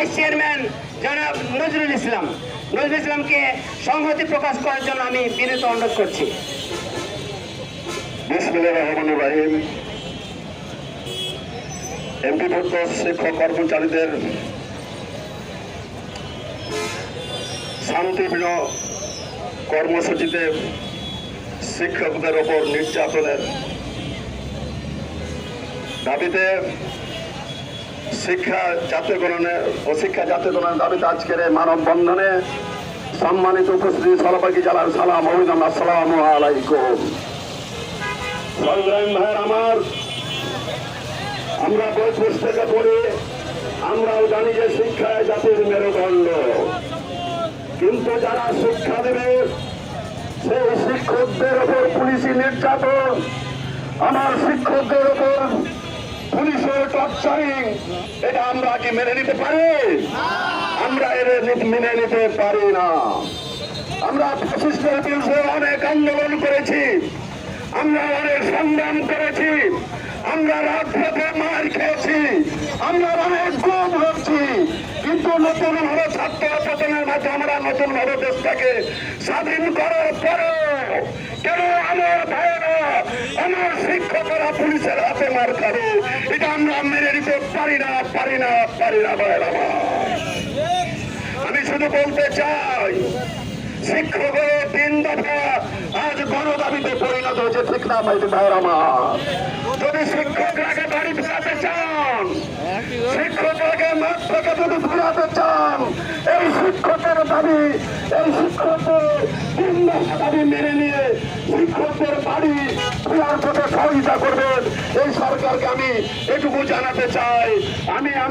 Vice chairman জনাব নজরুল ইসলাম। নজরুল ইসলামকে সংহতি প্রকাশ করার জন্য আমি বিনীত অনুরোধ করছি। এমপি ভক্ত শিক্ষক কর্মচারীদের শান্তিপ্রিয় কর্মসূচিতে শিক্ষকদের ওপর নির্যাতনের দাবিতে শিক্ষা জাতীয়করণে ও শিক্ষা জাতীয়করণের দাবিতে আজকের এই মানববন্ধনে সম্মানিত উপস্থিতি সরবাকি জেলার সালাম আলাইকুম। ভাইয়ের আমার, আমরা বই পুস্তকে পড়ি, আমরাও জানি যে শিক্ষায় জাতির মেরুদণ্ড। কিন্তু যারা শিক্ষা দেবে, সেই শিক্ষকদের ওপর পুলিশি নির্যাতন, আমার শিক্ষকদের এটা আমরা কি মেনে নিতে পারি? আমরা এর মেনে নিতে পারি না। আমরা ফ্যাসিস্টের বিরুদ্ধে অনেক আন্দোলন করেছি। আমরা অনেক সংগ্রাম করেছি। আমরা রাজপথে মার খেয়েছি। আমরা অনেক গুম হচ্ছি। কিন্তু নতুন ভাবে ছাত্র চেতনের মাঝে আমরা নতুন ভাবে দেশটাকে স্বাধীন করার পরে কেন আমার ভাইয়েরা, আমার শিক্ষকেরা, পুলিশের হাতে মার খাবে এটা আমরা মেনে নিতে পারি না পারি না পারি না আমি শুধু বলতে চাই, শিক্ষকের তিন দফা আজ গণদাবিতে পরিণত হয়েছে, ঠিক না ভাই ভাইয়ের যদি শিক্ষকরাকে বাড়ি ফেরাতে চান শিক্ষকরাকে মাঠ থেকে যদি ফেরাতে চান, এই শিক্ষকের দাবি, এই শিক্ষকদের তিন দাবি মেনে নিয়ে শিক্ষকদের বাড়ি ফেরার পথে সহযোগিতা করবেন। এই সরকারকে আমি এটুকু জানাতে চাই। আমি আমার